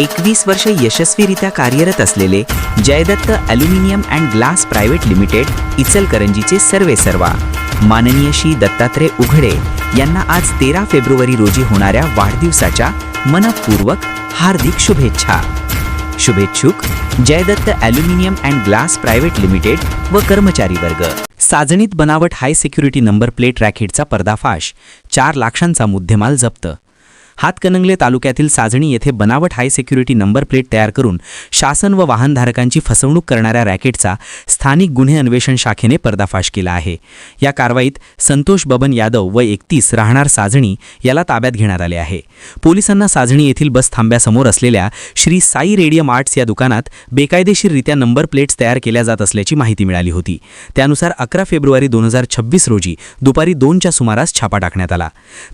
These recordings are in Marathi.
एकवीस वर्ष यशस्वीरित्या कार्यरत असलेले Jaydatt aluminium and glass private limited इचलकरंजीचे सर्वे सर्वा माननीय श्री दत्तात्रय उघडे यांना आज तेरा फेब्रुवारी रोजी होणाऱ्या वाढदिवसाच्या मनपूर्वक हार्दिक शुभेच्छा. शुभेच्छुक Jaydatt aluminium and glass private limited व कर्मचारी वर्ग. साजणीत बनावट हाय सिक्युरिटी नंबर प्लेट रॅकेटचा पर्दाफाश चार लाखांचा मुद्देमाल जप्त. हातकणंगले तालुक्यातील साजणी येथे बनावट हाय सिक्युरिटी नंबर प्लेट तयार करून शासन व वाहनधारकांची फसवणूक करणाऱ्या रॅकेटचा स्थानिक गुन्हे अन्वेषण शाखेने पर्दाफाश केला आहे. या कारवाईत संतोष बबन यादव व एकतीस राहणार साजणी याला ताब्यात घेण्यात आले आहे. पोलिसांना साजणी येथील बस थांब्यासमोर असलेल्या श्री साई रेडियम आर्ट्स या दुकानात बेकायदेशीररित्या नंबर प्लेट्स तयार केल्या जात असल्याची माहिती मिळाली होती. त्यानुसार अकरा फेब्रुवारी दोन हजार छव्वीस रोजी दुपारी दोनच्या सुमारास छापा टाकण्यात आला.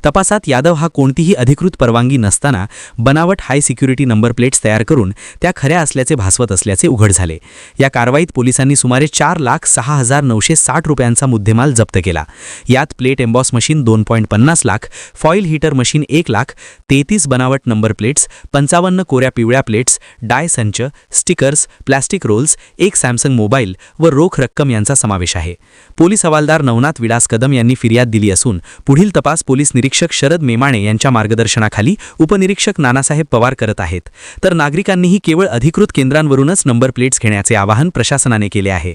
तपासात यादव हा कोणतीही अधिकृत परवानगी नसताना बनावट हाय सिक्युरिटी नंबर प्लेट्स तयार करून त्या खऱ्या असल्याचे भासवत असल्याचे उघड झाले. या कारवाईत पोलिसांनी सुमारे चार लाख सहा हजार नऊशे साठ रुपयांचा मुद्देमाल जप्त केला. यात प्लेट एम्बॉस मशीन दोन पॉईंट पन्नास लाख फॉईल हीटर मशीन एक लाख तेहतीस बनावट नंबर प्लेट्स पंचावन्न कोऱ्या पिवळ्या प्लेट्स डाय संच स्टिकर्स प्लॅस्टिक रोल्स एक सॅमसंग मोबाईल व रोख रक्कम यांचा समावेश आहे. पोलीस हवालदार नवनाथ विलास कदम यांनी फिर्याद दिली असून पुढील तपास पोलीस निरीक्षक शरद मेमाणे यांच्या मार्गदर्शन निरीक्षणाखाली उपनिरीक्षक नानासाहेब पवार करत आहेत. तर नागरिकांनीही केवळ अधिकृत केंद्रांवरूनच नंबर प्लेट्स घेण्याचे आवाहन प्रशासनाने केले आहे.